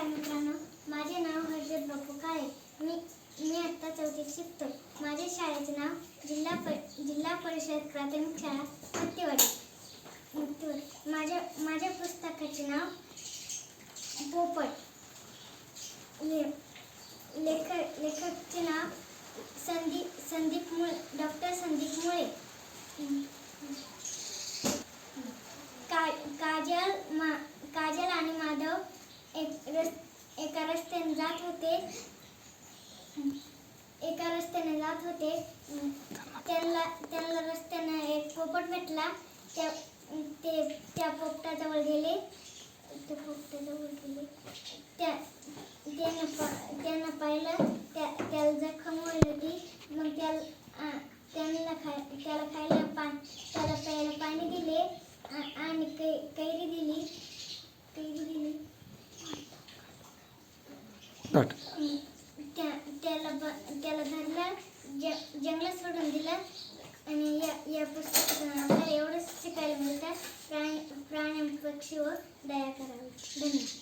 नमस्कार मित्रांनो. माझे नाव हर्षद बापू काळे. मी मी आत्ता चौथीत शिकतो. माझ्या शाळेचे नाव जिल्हा प जिल्हा परिषद प्राथमिक शाळा मुक्तीवाडी. मुक्तीवाडी. माझ्या माझ्या पुस्तकाचे नाव पोपट. ले लेखक लेखकचे नाव संदीप संदीप मुळे डॉक्टर संदीप मुळे. का काजल मा काजल आणि माधव एक रस एका रस्त्याने जात होते. एका रस्त्याने जात होते. त्यांना त्यांना रस्त्याने एक पोपट भेटला. त्या ते त्या पोपटाजवळ गेले. त्या पोपटाजवळ गेले. त्या त्याने पा त्यानं पाहिलं. त्या त्याला जखम होईल होती मग त्याला त्यांना खाय त्याला खायला पाणी त्याला प्यायला पाणी दिले. आणि कै काही दिली कैरी दिली त्या त्याला ब त्याला धरलं ज जंगलात सोडून दिलं. आणि या या पुस्तकातून एवढंच शिकायला मिळतं. प्राणी प्राणी पक्षीवर दया करावी. धन्यवाद.